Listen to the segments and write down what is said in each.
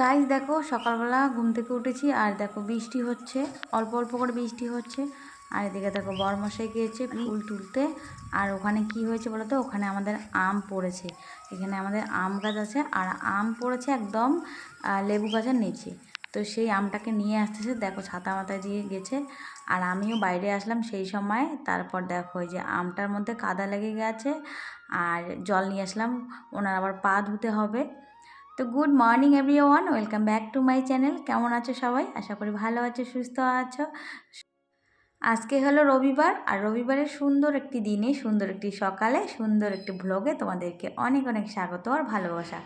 Guys দেখো সকালবেলা ঘুম থেকে উঠেছি আর দেখো বৃষ্টি হচ্ছে, অল্প অল্প করে বৃষ্টি হচ্ছে। আর এদিকে দেখো বরমশাই গিয়েছে ফুল তুলতে। আর ওখানে কি হয়েছে বলো তো? ওখানে আমাদের আম পড়েছে। এখানে আমাদের আম গাছ আছে আর আম পড়েছে একদম লেবু গাছের নিচে। তো সেই আমটাকে নিয়ে আসতেছে, দেখো ছাতা মাথায় দিয়ে গেছে। আর আমিও বাইরে আসলাম সেই সময়। তারপর দেখো যে আমটার মধ্যে কাদা লেগে গেছে। আর জল নিয়ে আসলাম, ওনার আবার পা ধুতে হবে। তো good morning everyone welcome back to my channel. কেমন আছো সবাই? আশা করি ভালো আছো, সুস্থ আছো। আজকে হলো রবিবার, আর রবিবারের সুন্দর একটি দিনে, সুন্দর একটি সকালে, সুন্দর একটি ভ্লগে তোমাদেরকে অনেক অনেক স্বাগত আর ভালোবাসা।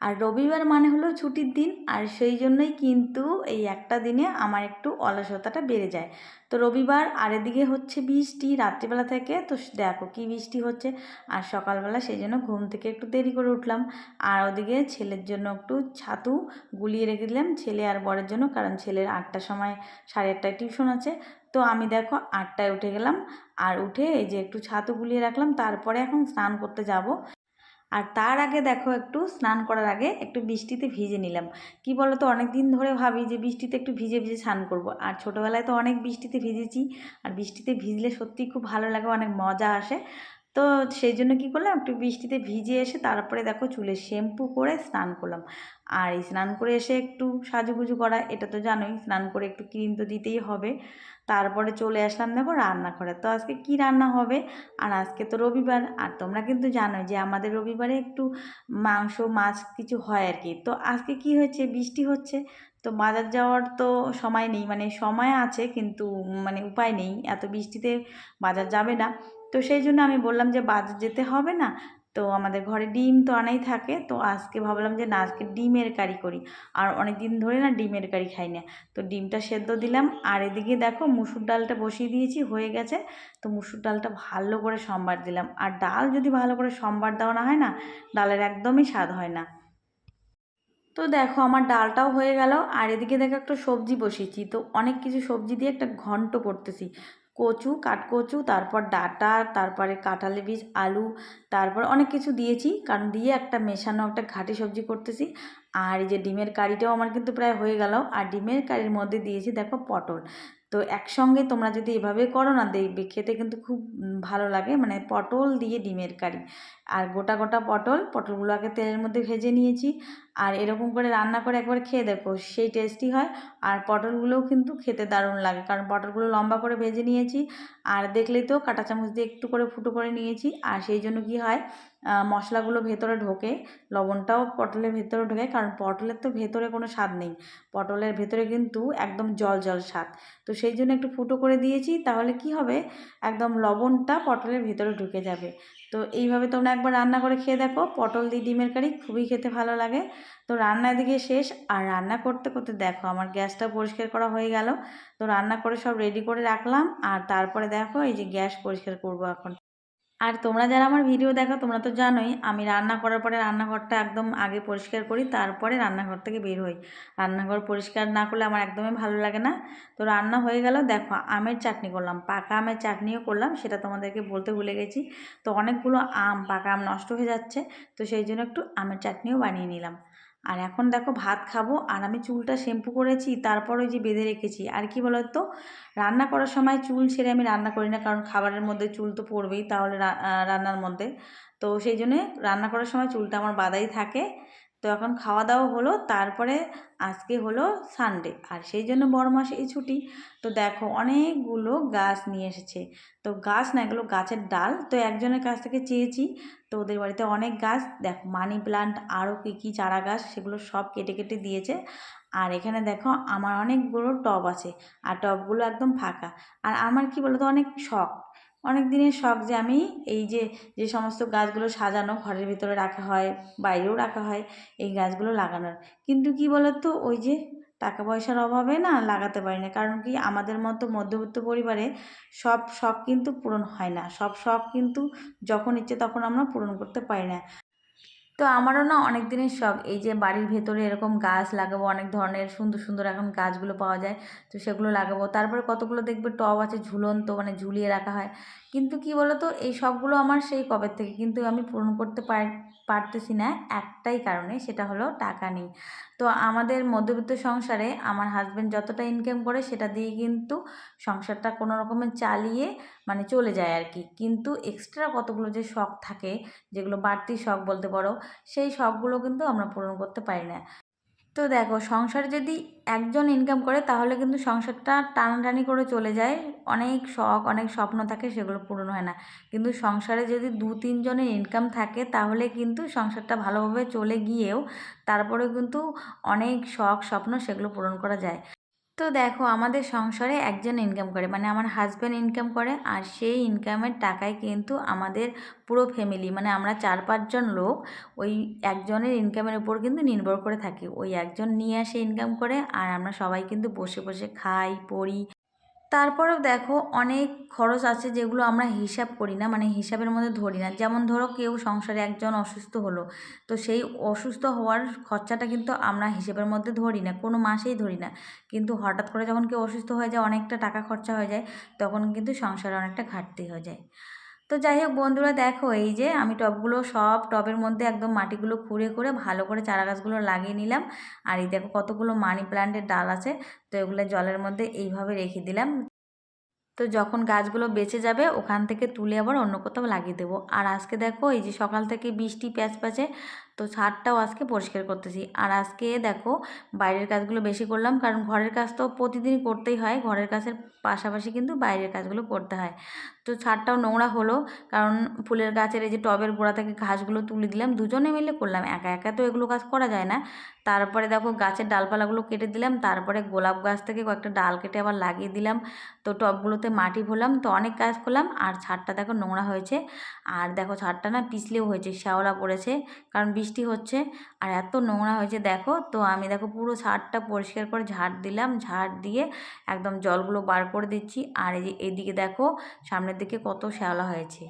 আর রবিবার মানে হলো ছুটির দিন, আর সেই জন্যই কিন্তু এই একটা দিনে আমার একটু অলসতাটা বেড়ে যায়। তো রবিবার আর এদিকে হচ্ছে বৃষ্টি রাত্রিবেলা থেকে, তো দেখো কি বৃষ্টি হচ্ছে। আর সকালবেলা সেই জন্য ঘুম থেকে একটু দেরি করে উঠলাম। আর ওদিকে ছেলের জন্য একটু ছাতু গুলিয়ে রেখে দিলাম ছেলে আর বরের জন্য, কারণ ছেলের আটটার সময় সাড়ে আটটায় টিউশন আছে। তো আমি দেখো আটটায় উঠে গেলাম, আর উঠে এই যে একটু ছাতু গুলিয়ে রাখলাম, তারপরে এখন স্নান করতে যাব। আর তার আগে দেখো একটু স্নান করার আগে একটু বৃষ্টিতে ভিজে নিলাম। কি বলো তো অনেক দিন ধরে ভাবি যে বৃষ্টিতে একটু ভিজে ভিজে স্নান করব। আর ছোটোবেলায় তো অনেক বৃষ্টিতে ভিজেছি। আর বৃষ্টিতে ভিজলে সত্যি খুব ভালো লাগে, অনেক মজা আসে। তো সেই জন্য কী করলাম? একটু বৃষ্টিতে ভিজে এসে তারপরে দেখো চুলে শ্যাম্পু করে স্নান করলাম। আর এই স্নান করে এসে একটু সাজুগুজু করা, এটা তো জানোই, স্নান করে একটু ক্রিম তো দিতেই হবে। তারপরে চলে আসলাম দেখো রান্নাঘরে। তো আজকে কি রান্না হবে? আর আজকে তো রবিবার, আর তোমরা কিন্তু জানো যে আমাদের রবিবারে একটু মাংস, মাছ কিছু হয় আর কি তো আজকে কি হয়েছে? বৃষ্টি হচ্ছে। তো বাজার যাওয়ার তো সময় নেই মানে সময় আছে কিন্তু মানে উপায় নেই। এত বৃষ্টিতে বাজার যাবে না। তো সেই জন্য আমি বললাম যে বাজার যেতে হবে না। তো আমাদের ঘরে ডিম তো আনাই থাকে। তো আজকে ভাবলাম যে, না, আজকে ডিমের কারি করি। আর অনেক দিন ধরে না ডিমের কারি খাই না। তো ডিমটা সেদ্ধ দিলাম। আর এদিকে দেখো মুসুর ডালটা বসিয়ে দিয়েছি, হয়ে গেছে। তো মুসুর ডালটা ভালো করে সম্বার দিলাম। আর ডাল যদি ভালো করে সম্বার দেওয়া না হয় না, ডালের একদমই স্বাদ হয় না। তো দেখো আমার ডালটাও হয়ে গেল। আর এদিকে দেখো একটা সবজি বসিয়েছি। তো অনেক কিছু সবজি দিয়ে একটা ঘন্ট করতেছি। কচু, কাঠকচু, তারপর ডাটা, তারপরে কাঁঠালি বীজ, আলু, তারপর অনেক কিছু দিয়েছি। কারণ দিয়ে একটা মেশানো, একটা ঘাটি সবজি করতেছি। আর এই যে ডিমের কারিটাও আমার কিন্তু প্রায় হয়ে গেল। আর ডিমের কারির মধ্যে দিয়েছি দেখো পটল। তো একসঙ্গে তোমরা যদি এভাবে করো না, দেখবে খেতে কিন্তু খুব ভালো লাগে। মানে পটল দিয়ে ডিমের কারি। আর গোটা গোটা পটল, পটলগুলো আগে তেলের মধ্যে ভেজে নিয়েছি। আর এরকম করে রান্না করে একবার খেয়ে দেখো, সেই টেস্টি হয়। আর পটলগুলোও কিন্তু খেতে দারুণ লাগে, কারণ পটলগুলো লম্বা করে ভেজে নিয়েছি। আর দেখলেই তো কাঁটা চামচ দিয়ে একটু করে ফুটো করে নিয়েছি। আর সেই জন্য কি হয় মশলাগুলো ভেতরে ঢোকে, লবণটাও পটলের ভেতরে ঢোকে, কারণ পটলের তো ভেতরে কোনো স্বাদ নেই। পটলের ভেতরে কিন্তু একদম জল জল স্বাদ। তো সেই জন্য একটু ফুটো করে দিয়েছি, তাহলে কি হবে, একদম লবণটা পটলের ভেতরে ঢুকে যাবে। তো এইভাবে তোমরা একবার রান্না করে খেয়ে দেখো। পটল দিয়ে ডিমের কারি খুবই খেতে ভালো লাগে। তো রান্না এদিকে শেষ। আর রান্না করতে করতে দেখো, আমার গ্যাসটা পরিষ্কার করা হয়ে গেল। তো রান্না করে সব রেডি করে রাখলাম। আর তারপরে দেখো, এই যে গ্যাস পরিষ্কার করব এখন। আর তোমরা যারা আমার ভিডিও দেখো, তোমরা তো জানোই, আমি রান্না করার পরে রান্নাঘরটা একদম আগে পরিষ্কার করি, তারপরে রান্নাঘর থেকে বের হই। রান্নাঘর পরিষ্কার না করলে আমার একদমই ভালো লাগে না। তো রান্না হয়ে গেল, দেখো আমের চাটনি করলাম, পাকা আমের চাটনিও করলাম, সেটা তোমাদেরকে বলতে ভুলে গেছি। তো অনেকগুলো আম, পাকা আম নষ্ট হয়ে যাচ্ছে, তো সেই জন্য একটু আমের চাটনিও বানিয়ে নিলাম। আর এখন দেখো ভাত খাব, আর আমি চুলটা শ্যাম্পু করেছি, তারপর ওই যে বেঁধে রেখেছি। আর কি তো রান্না করার সময় চুল ছেড়ে আমি রান্না করি না, কারণ খাবারের মধ্যে চুল তো পড়বেই তাহলে রান্নার মধ্যে। তো সেই জন্যে রান্না করার সময় চুলটা আমার বাঁধাই থাকে। তো এখন খাওয়া দাওয়া হলো, তারপরে আজকে হলো সানডে আর সেই জন্য বড় মাসে এই ছুটি। তো দেখো অনেকগুলো গাছ নিয়ে এসেছে। তো গাছ না, এগুলো গাছের ডাল। তো একজনের কাছ থেকে চেয়েছি, তো ওদের বাড়িতে অনেক গাছ। দেখো মানি প্লান্ট আরও কী কী চারা গাছ, সেগুলো সব কেটে কেটে দিয়েছে। আর এখানে দেখো আমার অনেকগুলো টব আছে, আর টবগুলো একদম ফাঁকা। আর আমার কি বলতো, অনেক শখ। অনেক দিনের শখ যে আমি এই যে যে সমস্ত গাছগুলো সাজানো, ঘরের ভিতরে রাখা হয়, বাইরেও রাখা হয়, এই গাছগুলো লাগানোর। কিন্তু কি বলতো, ওই যে টাকা পয়সার অভাবে না লাগাতে পারি না। কারণ কি, আমাদের মতো মধ্যবিত্ত পরিবারে সব শখ কিন্তু পূরণ হয় না। সব শখ কিন্তু যখন ইচ্ছে তখন আমরা পূরণ করতে পারি না। তো আমারও না অনেক দিনের শখ। এই যে বাড়ির ভেতরে এরকম গাছ লাগাবো, অনেক ধরনের সুন্দর সুন্দর এখন গাছগুলো পাওয়া যায়, তো সেগুলো লাগাবো। তারপরে কতগুলো দেখবে টব আছে ঝুলন্ত মানে ঝুলিয়ে রাখা হয়। কিন্তু কি বলতো, এই শখগুলো আমার সেই কবে থেকে কিন্তু আমি পূরণ করতে পার, পারতেছি না একটাই কারণে, সেটা হলো টাকা নেই। তো আমাদের মধ্যবিত্ত সংসারে আমার হাজব্যান্ড যতটা ইনকাম করে, সেটা দিয়ে কিন্তু সংসারটা কোনো রকমের চালিয়ে মানে চলে যায় আর কি কিন্তু এক্সট্রা কতগুলো যে শখ থাকে, যেগুলো বাড়তি শখ বলতে পারো, সেই শখগুলো কিন্তু আমরা পূরণ করতে পারি না। তো দেখো সংসারে যদি একজন ইনকাম করে, তাহলে কিন্তু সংসারটা টানাটানি করে চলে যায়। অনেক শখ, অনেক স্বপ্ন থাকে, সেগুলো পূরণ হয় না। কিন্তু সংসারে যদি দু তিনজনের ইনকাম থাকে, তাহলে কিন্তু সংসারটা ভালোভাবে চলে গিয়েও তারপরেও কিন্তু অনেক শখ, স্বপ্ন সেগুলো পূরণ করা যায়। তো দেখো আমাদের সংসারে একজন ইনকাম করে মানে আমার হাজব্যান্ড ইনকাম করে আর সেই ইনকামের টাকায় কিন্তু আমাদের পুরো ফ্যামিলি মানে আমরা চার পাঁচজন লোক, ওই একজনের ইনকামের উপর কিন্তু নির্ভর করে থাকি। ওই একজন নিয়ে আসে ইনকাম করে আর আমরা সবাই কিন্তু বসে বসে খাই, পড়ি তারপরেও দেখো অনেক খরচ আছে যেগুলো আমরা হিসাব করি না মানে হিসাবের মধ্যে ধরি না। যেমন ধরো কেউ সংসারে একজন অসুস্থ হলো, তো সেই অসুস্থ হওয়ার খরচাটা কিন্তু আমরা হিসেবের মধ্যে ধরি না, কোনো মাসেই ধরি না। কিন্তু হঠাৎ করে যখন কেউ অসুস্থ হয়ে যায়, অনেকটা টাকা খরচা হয়ে যায়, তখন কিন্তু সংসারে অনেকটা ঘাটতি হয়ে যায়। তো যাই হোক বন্ধুরা দেখো, এই যে আমি টবগুলো সব টবের মধ্যে একদম মাটিগুলো খুঁড়ে করে ভালো করে চারা গাছগুলো লাগিয়ে নিলাম। আর এই দেখো কতগুলো মানি প্লান্টের ডাল আছে, তো এগুলো জলের মধ্যে এইভাবে রেখে দিলাম। তো যখন গাছগুলো বেঁচে যাবে ওখান থেকে তুলে আবার অন্য কোথাও লাগিয়ে দেবো। আর আজকে দেখো এই যে সকাল থেকে বৃষ্টি প্যাচ প্যাচে তো ছাদটাও আজকে পরিষ্কার করতেছি। আর আজকে দেখো বাইরের কাজগুলো বেশি করলাম, কারণ ঘরের কাজ তো প্রতিদিনই করতেই হয়। ঘরের কাজের পাশাপাশি কিন্তু বাইরের কাজগুলো করতে হয়। তো ছাদটাও নোংরা হলো, কারণ ফুলের গাছের এই যে টবের গোড়া থেকে ঘাসগুলো তুলে দিলাম, দুজনে মিলে করলাম। একা একা তো এগুলো কাজ করা যায় না। তারপরে দেখো গাছের ডালপালাগুলো কেটে দিলাম, তারপরে গোলাপ গাছ থেকে কয়েকটা ডাল কেটে আবার লাগিয়ে দিলাম। তো টবগুলোতে মাটি ভরলাম তো অনেক কাজ করলাম। আর ছাদটা দেখো নোংরা হয়েছে। আর দেখো ছাদটা না পিছলেও হয়েছে, শ্যাওলা পড়েছে, কারণ বৃষ্টি হচ্ছে আর এত নোংরা হয়েছে, দেখো। তো আমি দেখো পুরো ছাদটা পরিষ্কার করে ঝাড় দিলাম, ঝাড় দিয়ে একদম জলগুলো বার করে দিচ্ছি। আর এই যে এদিকে দেখো, সামনের দিকে কত শ্যাওলা হয়েছে।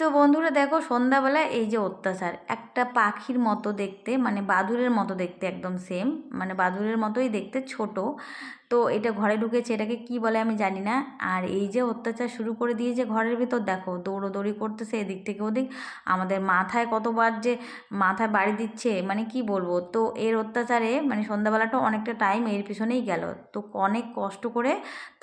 তো বন্ধুরা দেখো সন্ধ্যাবেলা এই যে অত্যাচার, একটা পাখির মতো দেখতে মানে বাদুরের মতো দেখতে একদম সেম মানে বাদুরের মতোই দেখতে ছোট। তো এটা ঘরে ঢুকেছে, এটাকে কি বলে আমি জানি না। আর এই যে অত্যাচার শুরু করে দিয়েছে ঘরের ভিতর, দেখো দৌড়োদৌড়ি করতেছে এদিক থেকে ওদিক। আমাদের মাথায় কতবার যে মাথায় বাড়ি দিচ্ছে মানে কি বলব? তো এর অত্যাচারে মানে সন্ধ্যাবেলাটা অনেকটা টাইম এর পিছনেই গেল। তো অনেক কষ্ট করে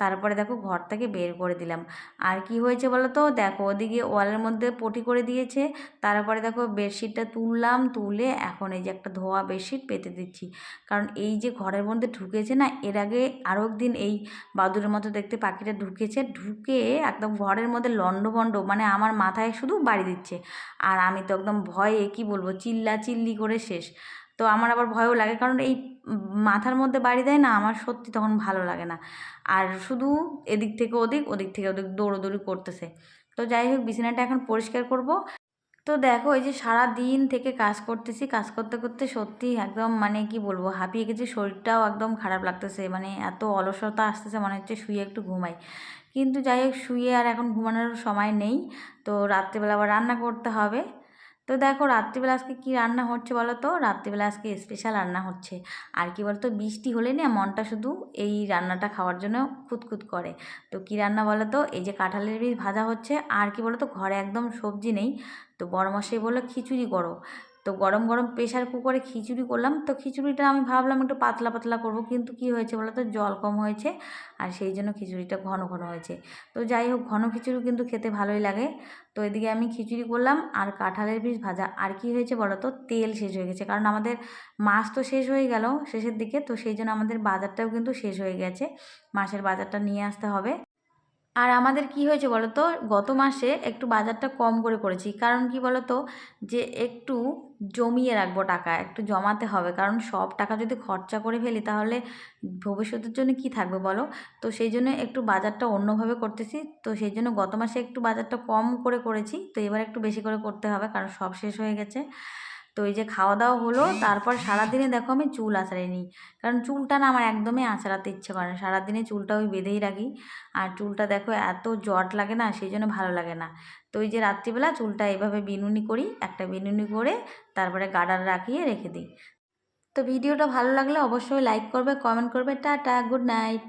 তারপরে দেখো ঘর থেকে বের করে দিলাম। আর কি হয়েছে বলো তো দেখো ওদিকে ওয়ালের মধ্যে পটি করে দিয়েছে। তারপরে দেখো বেডশিটটা তুললাম, তুলে এখন এই যে একটা ধোয়া বেডশিট পেতে দিচ্ছি। কারণ এই যে ঘরের মধ্যে ঢুকেছে না, এর আগে আরও একদিন এই বাদুরের মতো দেখতে পাখিটা ঢুকেছে। ঢুকে একদম ঘরের মধ্যে লণ্ডভণ্ড মানে আমার মাথায় শুধু বাড়ি দিচ্ছে। আর আমি তো একদম ভয়ে, কি বলব চিল্লা চিল্লি করে শেষ। তো আমার আবার ভয়ও লাগে, কারণ এই মাথার মধ্যে বাড়ি দেয় না, আমার সত্যি তখন ভালো লাগে না। আর শুধু এদিক থেকে ওদিক ওদিক থেকে ওদিক দৌড়োদৌড়ি করতেছে। তো যাই হোক, বিছানাটা এখন পরিষ্কার করব। তো দেখো, এই যে সারা দিন থেকে কাজ করতেছি, কাজ করতে করতে সত্যি একদম মানে কি বলব, হাঁপিয়ে গেছি, শরীরটাও একদম খারাপ লাগতেছে মানে এত অলসতা আসতেছে, মনে হচ্ছে শুয়ে একটু ঘুমাই। কিন্তু যাই হোক, শুয়ে আর এখন ঘুমানোর সময় নেই, তো রাত্রেবেলা আবার রান্না করতে হবে। তো দেখো রাত্রিবেলা আজকে কী রান্না হচ্ছে বলো তো? রাত্রিবেলা আজকে স্পেশাল রান্না হচ্ছে। আর কি বলতো, বৃষ্টি হলে না মনটা শুধু এই রান্নাটা খাওয়ার জন্য খুঁতখুত করে। তো কী রান্না বলো তো? এই যে কাঁঠালের বীজ ভাজা হচ্ছে। আর কি বলো তো ঘরে একদম সবজি নেই। তো বড় মশাই বলল, খিচুড়ি করো। তো গরম গরম প্রেশার কুকারে খিচুড়ি করলাম। তো খিচুড়িটা আমি ভাবলাম একটু পাতলা পাতলা করব, কিন্তু কি হয়েছে বলো তো জল কম হয়েছে আর সেই জন্য খিচুড়িটা ঘন ঘন হয়েছে। তো যাই হোক, ঘন খিচুড়ি কিন্তু খেতে ভালোই লাগে। তো এদিকে আমি খিচুড়ি করলাম আর কাঁঠালের বীজ ভাজা। আর কি হয়েছে বলো তো তেল শেষ হয়ে গেছে। কারণ আমাদের মাছ তো শেষ হয়ে গেল শেষের দিকে। তো সেই জন্য আমাদের বাজারটাও কিন্তু শেষ হয়ে গেছে। মাসের বাজারটা নিয়ে আসতে হবে। আর আমাদের কি হয়েছে বলো তো গত মাসে একটু বাজারটা কম করে করেছি। কারণ কি বলো তো যে একটু জমিয়ে রাখব টাকা, একটু জমাতে হবে। কারণ সব টাকা যদি খরচা করে ফেলি তাহলে ভবিষ্যতের জন্য কি থাকবে বলো? তো সেই জন্য একটু বাজারটা অন্যভাবে করতেছি। তো সেই জন্য গত মাসে একটু বাজারটা কম করে করেছি। তো এবার একটু বেশি করে করতে হবে কারণ সব শেষ হয়ে গেছে। তো এই যে খাওয়া দাওয়া হলো, তারপর সারাদিনে দেখো আমি চুল আঁচড়ে নিই কারণ চুলটা না আমার একদমই আঁচড়াতে ইচ্ছে করে না। সারাদিনে চুলটা ওই বেঁধেই রাখি। আর চুলটা দেখো এত জট লাগে না, সেই জন্য ভালো লাগে না। তো ওই যে রাত্রিবেলা চুলটা এভাবে বিনুনি করি, একটা বিনুনি করে তারপরে গাডার রাখিয়ে রেখে দিই। তো ভিডিওটা ভালো লাগলে অবশ্যই লাইক করবে, কমেন্ট করবে, টাটা, গুড নাইট।